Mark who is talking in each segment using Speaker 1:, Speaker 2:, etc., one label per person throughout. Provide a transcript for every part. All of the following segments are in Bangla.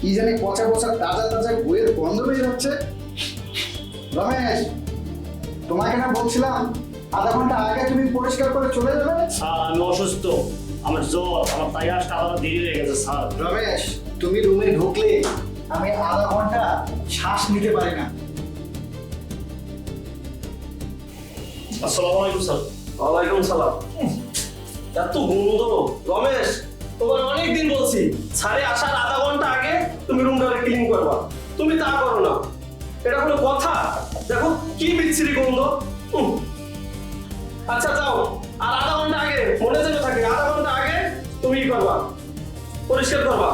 Speaker 1: কি জানি পচা পচা তাজা তাজা বইয়ের গন্ধ বের হচ্ছে রমেশ তোমাকে না বলছিলাম আধা ঘণ্টা আগে তুমি পরিষ্কার করে চলে যাবে?
Speaker 2: স্যার আমি অসুস্থ। আমার জ্বর আমার তাই আসতে আবার দেরি হয়ে গেছে স্যার।
Speaker 1: রমেশ তুমি রুমে ঢুকলে আমি আধা ঘণ্টা শ্বাস নিতে পারি না।
Speaker 2: আসসালামু আলাইকুম স্যার।
Speaker 3: ওয়ালাইকুম সালাম। এত গন্ধ রমেশ তোমার অনেক দিন বলছি সাড়ে আসার আধা ঘণ্টা আগে তুমি রুমটা ক্লিন করবা। তুমি তা করো না। এটা কোনো কথা? দেখো কি বিচ্ছিরি গন্ধ। আচ্ছা যাও। আর আধা ঘণ্টা আগে মনে যেন থাকে আধা ঘণ্টা আগে তুমি ই করবা পরিষ্কার করবা।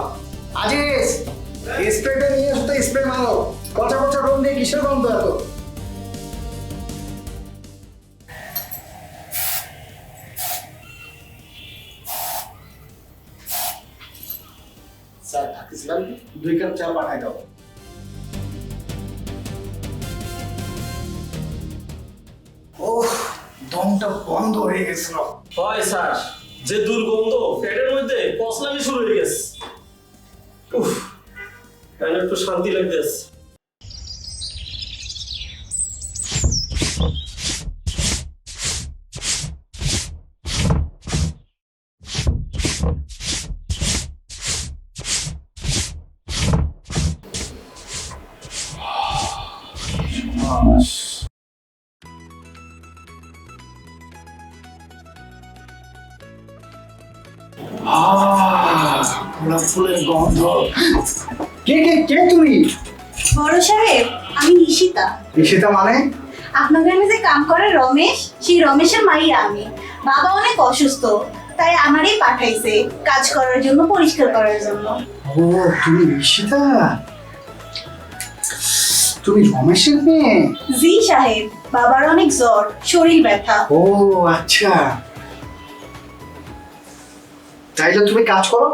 Speaker 1: আজিজ স্প্রেটা নিয়ে এসো তো স্প্রে মারো। পচা পচা রুম দিয়ে কিসের গন্ধ এত? স্যার থাকতেছিলাম দুই কাপ চা পাঠাই দাও। ওহ দমটা বন্ধ হয়ে গেছিল।
Speaker 3: হয় স্যার যে দুর্গন্ধ পেটের মধ্যে পচলামি শুরু হয়ে গেছে। উফ তাহলে একটু শান্তি লাগতেছে।
Speaker 1: ফুলের গন্ধ। কে কে কে তুমি?
Speaker 4: বড় সাহেব আমি নিশিতা।
Speaker 1: সেটা মানে?
Speaker 4: আপনার গ্রামে যে কাম করে রমেশ সেই রমেশের মাইয়া আমি। বাবা অনেক অসুস্থ তাই আমারই পাঠাইছে কাজ করার জন্য পরিষ্কার করার জন্য।
Speaker 1: ও তুমি ঈশিতা তুমি রমেশের মেয়ে?
Speaker 4: জি সাহেব বাবার অনেক জ্বর শরীর ব্যথা।
Speaker 1: ও আচ্ছা। তাইলে তুমি কাজ করো।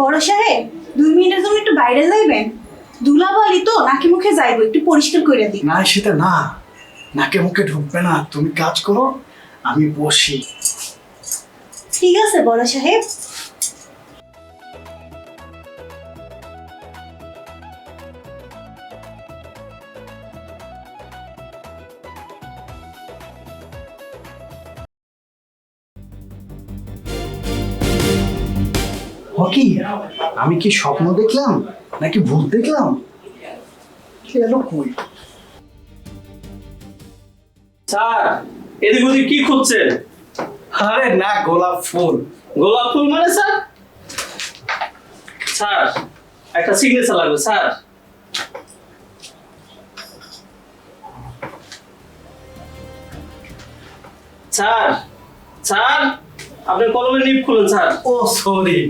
Speaker 4: বড় সাহেব দুই মিনিটের জন্য একটু বাইরে যাইবেন? দুলাবালি তো নাকি মুখে যাইবো একটু পরিষ্কার করে দিন
Speaker 1: না সেটা না। নাকে মুখে ঢুকবে না। তুমি কাজ করো আমি বসি।
Speaker 4: ঠিক আছে বড় সাহেব।
Speaker 1: হকি আমি কি স্বপ্ন দেখলাম নাকি ভূত দেখলাম? কি এলো কই?
Speaker 3: স্যার এদিক ওদিক কি খুঁজছেন?
Speaker 1: আরে না গোলাপ ফুল।
Speaker 3: গোলাপ ফুল মানে স্যার? স্যার একটা সিগনেচার লাগবে স্যার। স্যার স্যার আপনি কলমের নিপ খুলুন স্যার।
Speaker 1: ও সরি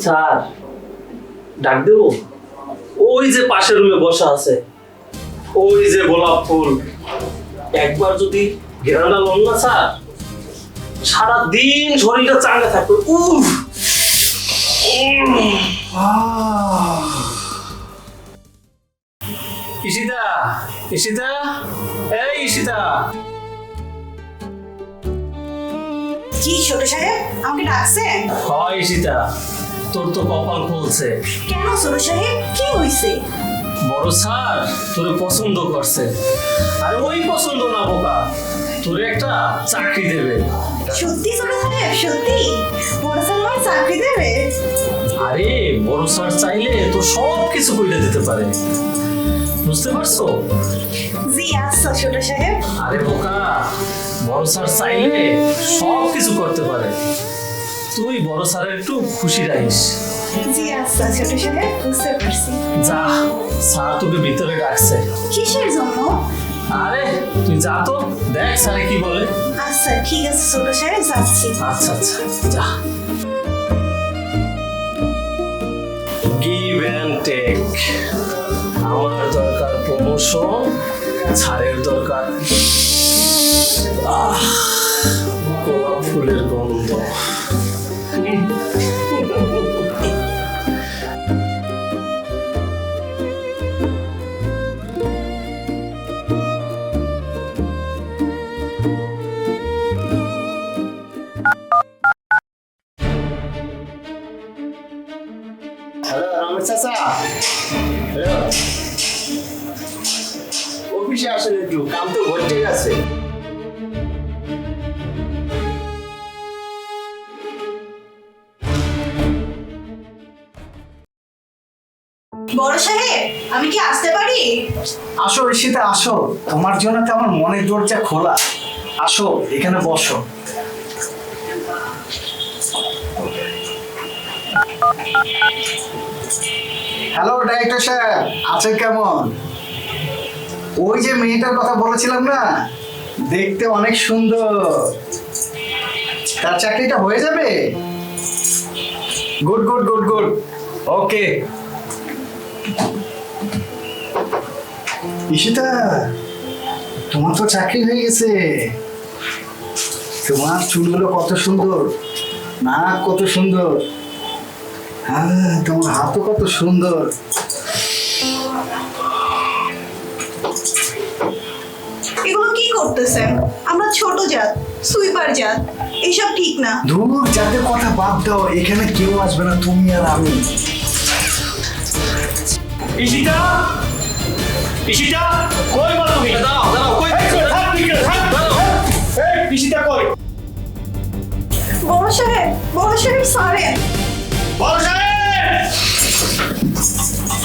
Speaker 3: স্যার ডাক দেবো? ওই যে পাশের রুমে বসা আছে। ওই যে গোলাপ ফুল। একবার যদি ঘেরাটা লন না স্যার সারা দিন শরীরটা চাঙ্গা থাকবে। উফ! ইশিতা ইশিতা এই ইশিতা
Speaker 4: কি ছোট সাহেব আমাকে ডাকছেন?
Speaker 3: হয় ইশিতা তোর তো কপাল খুলছে।
Speaker 4: কেন ছোট সাহেব? কি হয়েছে
Speaker 3: বড় স্যার তোরে পছন্দ করছে। আর ওই পছন্দ না বোকা তোরে একটা চাকরি দেবে।
Speaker 4: সত্যি ছোট সাহেব সত্যি? বড় স্যার আমায় চাকরি দেবে?
Speaker 3: আরে বড় স্যার চাইলে তো সব কিছু কইলে দিতে পারে। বুঝতে পারছ?
Speaker 4: জি আচ্ছা ছোট সাহেব।
Speaker 3: আরে বোকা বড় স্যার চাইলে সব কিছু করতে পারে। তুই বড় স্যারের একটু খুশি রাখিস।
Speaker 4: জি আচ্ছা ছোট সাহেব বুঝতে পারছি।
Speaker 3: যা স্যার তোকে ভিতরে রাখছে
Speaker 4: কিসের জন্য?
Speaker 3: আরে তুই যা তো দেখ স্যারে কি বলে।
Speaker 4: আচ্ছা ঠিক আছে ছোট সাহেব যাচ্ছি।
Speaker 3: আচ্ছা আচ্ছা যা। গিভ অ্যান্ড টেক আমার দরকার প্রমোশন ছাড়ের দরকার। আহ গোলাপ ফুলের গন্ধ।
Speaker 5: ঘটেই আছে।
Speaker 4: বড় সাহেব আমি কি আসতে পারি?
Speaker 1: আসো ঈশিতা আসো। তোমার জন্য তো আমার মনের দরজা খোলা। আসো এখানে বসো। হ্যালো ডাইরেক্টর স্যার আছেন কেমন? ওই যে মেয়েটার কথা বলেছিলাম না? দেখতে অনেক সুন্দর। তার চাকরিটা হয়ে যাবে? Good good good good. Okay. Ishita, তোমার তো চাকরি হয়ে গেছে। তোমার চুলগুলো কত সুন্দর। নাক কত সুন্দর। হ্যাঁ তোমার হাতও কত সুন্দর।
Speaker 4: করতেছেন? আমরা ছোট জাত সুইপার জাত এসব ঠিক না।
Speaker 1: দূর যাদের কথা বাদ দাও এখানে কেউ আসবে না তুমি আর আমি।
Speaker 2: ঈশিতা? ঈশিতা? কই বল তুমি?
Speaker 3: দাঁড়াও দাঁড়াও কই?
Speaker 2: থাক, ঠিক আছে, থাক। এই, ঈশিতা কই?
Speaker 4: বড় সাহেব বড় সাহেব সরেন।
Speaker 2: বড় সাহেব!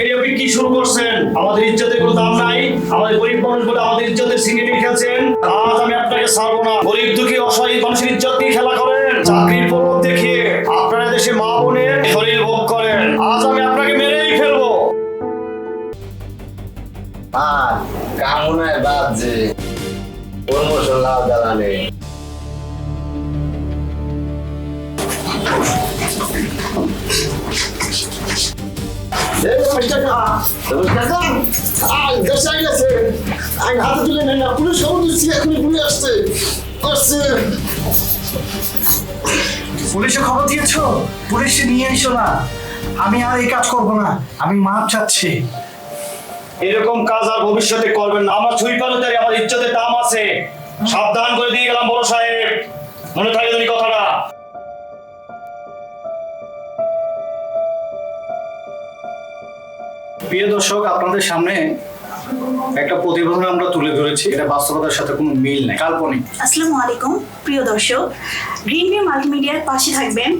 Speaker 2: এই আপনি কি শুরু করছেন? আমাদের ইজ্জতের কোনো দাম নাই। আমাদের গরিব মানুষ বলে আমাদের ইজ্জতের সিঙ্গে খেলছেন। আজ আমি আপনাকে ছাড়বো না। গরিব, দুঃখী, অসহায় মানুষের ইজ্জত নিয়ে খেলা করেন। চাকরির প্রলোভ দেখিয়ে আপনারা দেশে মা বোনের শরীর ভোগ করেন। আজ আমি আপনাকে মেরেই ফেলব।
Speaker 5: আর কাম মনে হয় বাদ যে প্রমোশন লাভ জ্বালানে পুলিশ
Speaker 1: নিয়ে এসো না। আমি আর এই কাজ করব না। আমি মাপ চাচ্ছি।
Speaker 2: এরকম কাজ আর ভবিষ্যতে করবেন না। আমার ছুঁই পালতারি আমার ইজ্জতের দাম আছে। সাবধান করে দিয়ে গেলাম বড় সাহেব। মনে থাকে কথাটা।
Speaker 1: প্রিয় দর্শক, আপনাদের সামনে একটা প্রতিবেদন আমরা তুলে ধরেছি। এটা বাস্তবতার সাথে কোনো মিল নেই, কাল্পনিক।
Speaker 4: আসসালামু আলাইকুম, প্রিয় দর্শক। গ্রিন ভিউ মাল্টিমিডিয়ার পাশে থাকবেন